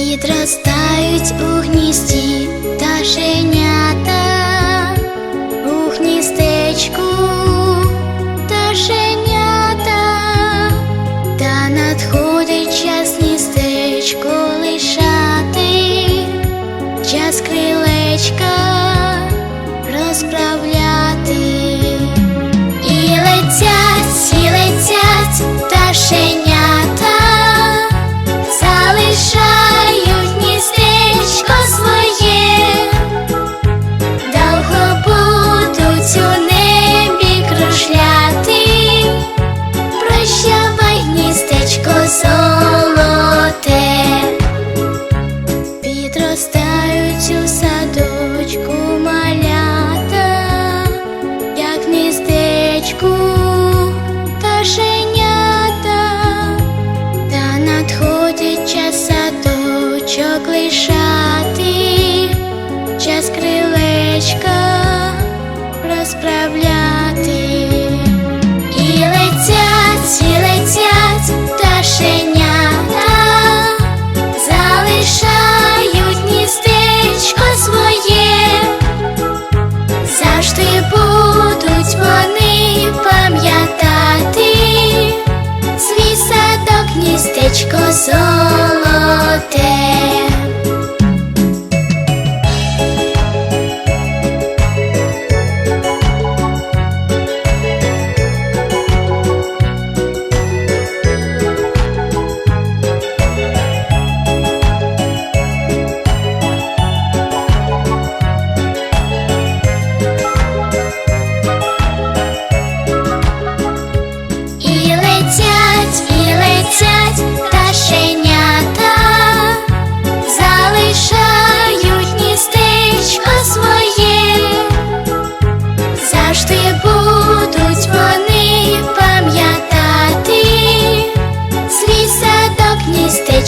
Підростають у гнізді пташенята у гніздечку та надходить час гніздечко лишати, час крилечка розправляти і летять. річку та женята, та надходить час садочок лишати, час крилечка розправляти.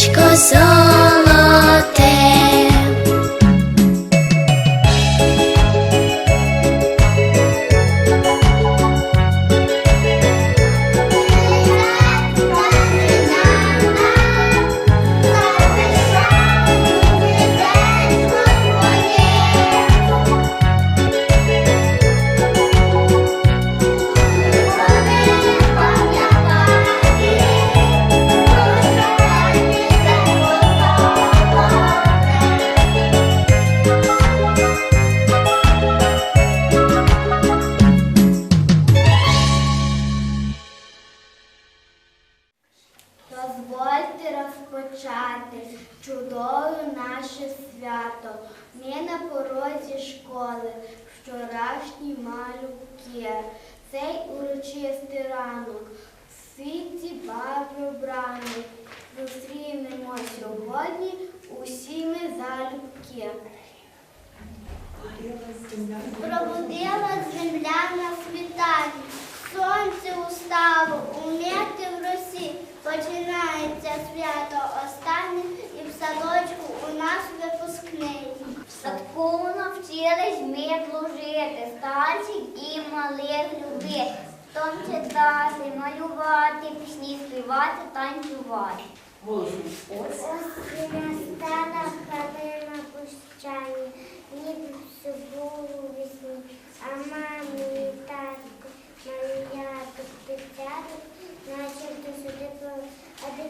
Гніздечко школи, вчорашні малюки. Цей урочистий ранок, в світі барви вбраний. Зустрінемо сьогодні усі ми залюбки. Пробудила земля на світанні, сонце устало, ум'яти в росі. Починається свято останнє і в садочку у нас любити. Том читати, малювати, пісні співати, танцювати. Ось стала хатина пущані, ніби всю весні, а мамі і татку, маляток, дитяток, начебто сюди плив. А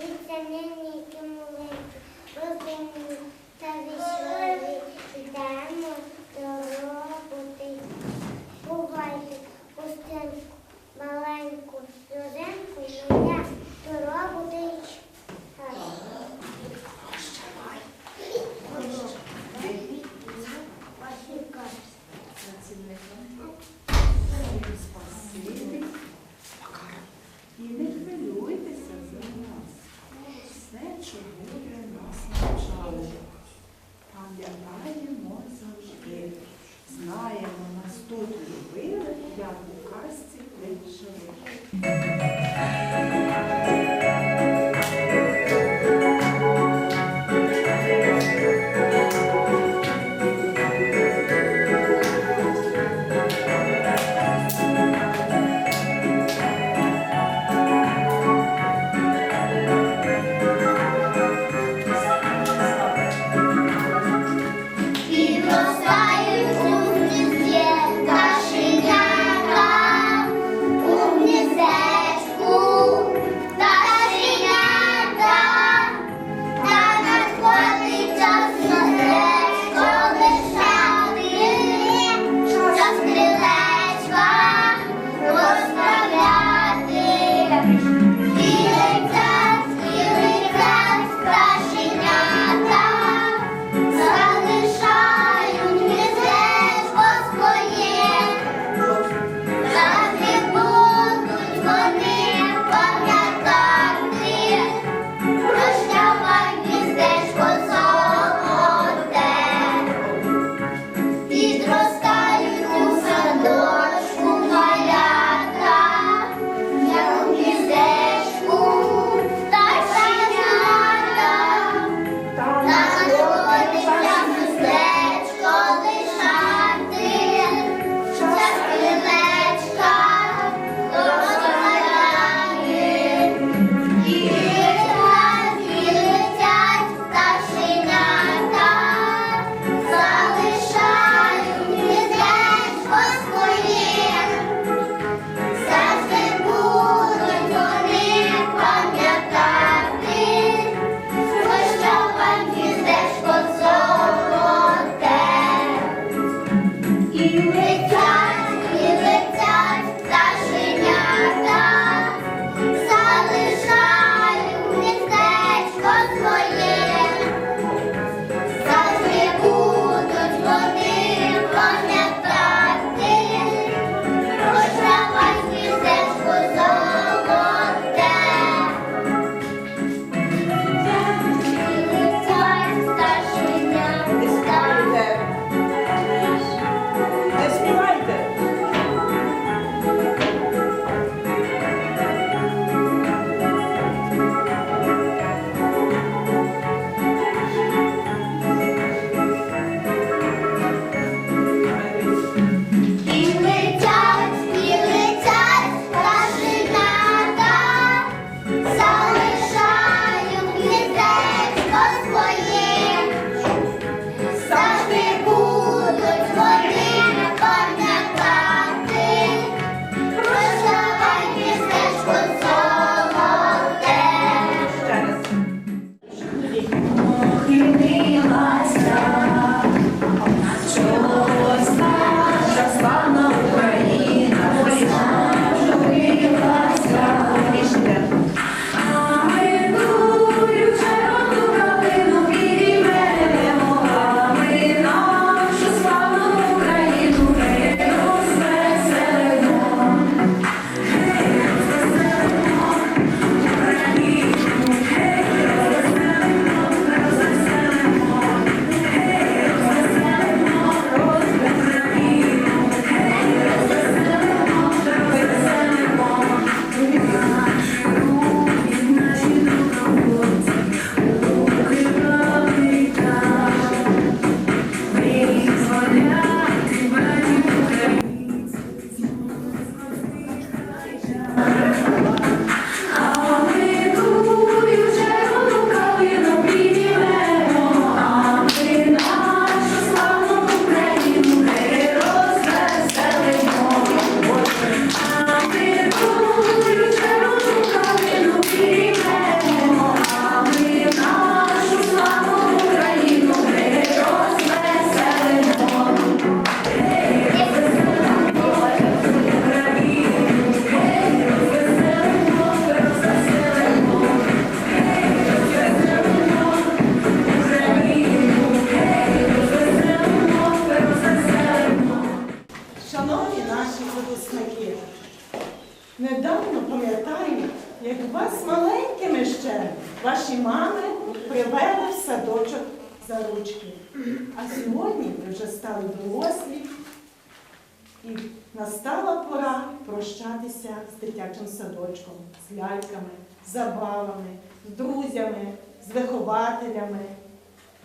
з ляльками, забавами, з друзями, з вихователями.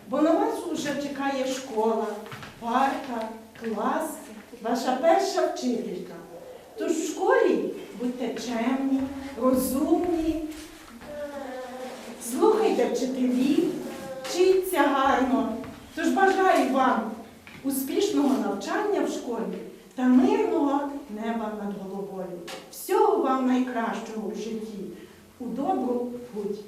Бо на вас вже чекає школа, парка, клас, ваша перша вчителька. Тож в школі будьте чемні, розумні, слухайте вчителів, вчіться гарно. Тож бажаю вам успішного навчання в школі та мирного неба вам найкращого в житті. У добру путь.